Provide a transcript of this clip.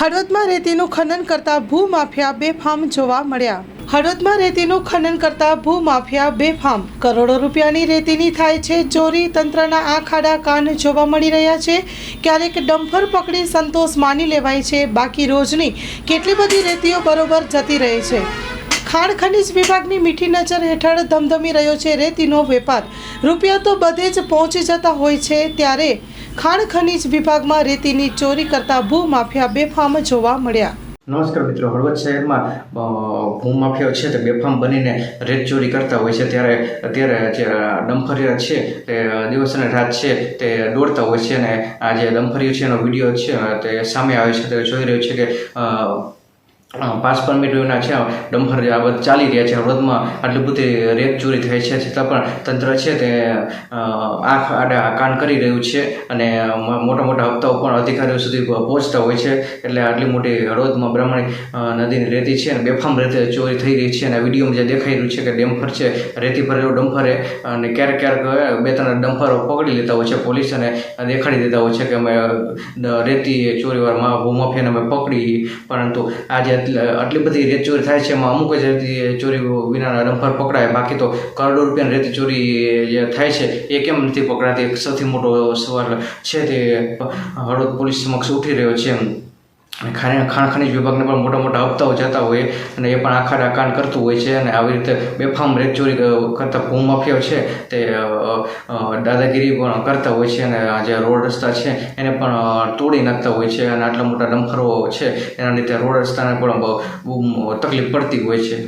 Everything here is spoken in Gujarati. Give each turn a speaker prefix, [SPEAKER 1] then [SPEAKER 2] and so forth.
[SPEAKER 1] હળવદમાં રેતીનું ખનન કરતા ભૂમાફિયા બેફામ જોવા મળ્યા. હળવદમાં રેતીનું ખનન કરતા ભૂમાફિયા બેફામ. કરોડો રૂપિયાની રેતીની થાય છે ચોરી, તંત્રના આંખ આડા કાન જોવા મળી રહ્યા છે. ક્યારેક ડમ્ફર પકડી સંતોષ માની લેવાય છે. બાકી રોજની કેટલી બધી રેતીઓ બરોબર જતી રહે છે. ખાણ ખનિજ વિભાગની મીઠી નજર હેઠળ ધમધમી રહ્યો છે રેતીનો વેપાર. રૂપિયા તો બધે જ પહોંચી જતા હોય છે ત્યારે ખાણ ખનિજ વિભાગમાં રેતીની ચોરી કરતા ભૂમાફિયા બેફામ જોવા મળ્યા.
[SPEAKER 2] નમસ્કાર મિત્રો હળવદ શહેરમાં અ, ભૂમાફિયાઓ છે તે બેફામ બનીને રેત ચોરી કરતા હોય છે. ત્યારે અત્યારે જે ડમ્ફરિયા છે તે દિવસ અને રાત છે તે દોડતા હોય છે અને આ જે ડમ્ફરિયો છે એનો વીડિયો છે તે સામે આવે છે. તે જોઈ રહ્યો છે કે પાસ પરમિટના છે ડમ્ફર આ બધા ચાલી રહ્યા છે હળવદમાં આટલી બધી રેત ચોરી થાય છે, છતાં પણ તંત્ર છે તે આંખ આડા કાન કરી રહ્યું છે અને મોટા મોટા હપ્તાઓ પણ અધિકારીઓ સુધી પહોંચતા હોય છે, એટલે આટલી મોટી હળવદમાં બ્રાહ્મણી નદીની રેતી છે અને બેફામ રેતી ચોરી થઈ રહી છે અને આ વિડીયોમાં જે દેખાઈ રહ્યું છે કે ડેમ્ફર છે, રેતી ભરેલો ડમ્ફરે અને ક્યારેક ક્યારેક બે ત્રણ ડમ્ફરો પકડી લેતા હોય છે પોલીસ અને દેખાડી દેતા હોય છે કે અમે રેતી ચોરીવાળમાં ભૂમાફિયાને અમે પકડી, પરંતુ આજે આટલી બધી રેત ચોરી થાય છે, એમાં અમુક જ રેતી ચોરી વિના ડમ્ફર પકડાય. બાકી તો કરોડો રૂપિયાની રેતી ચોરી જે થાય છે, એ કેમ નથી પકડાતી? સૌથી મોટો સવાલ છે તે હળવદ પોલીસ સમક્ષ ઉઠી રહ્યો છે અને ખાણ ખનિજ વિભાગને પણ મોટા મોટા હપ્તાઓ જતા હોય અને એ પણ આખા કાન કરતું હોય છે અને આવી રીતે બેફામ રેત ચોરી કરતા ભૂમાફિયાઓ છે તે દાદાગીરી પણ કરતા હોય છે અને જે રોડ રસ્તા છે એને પણ તોડી નાખતા હોય છે અને આટલા મોટા ડમ્ફરો છે એના લીધે રોડ રસ્તાને પણ બહુ તકલીફ પડતી હોય છે.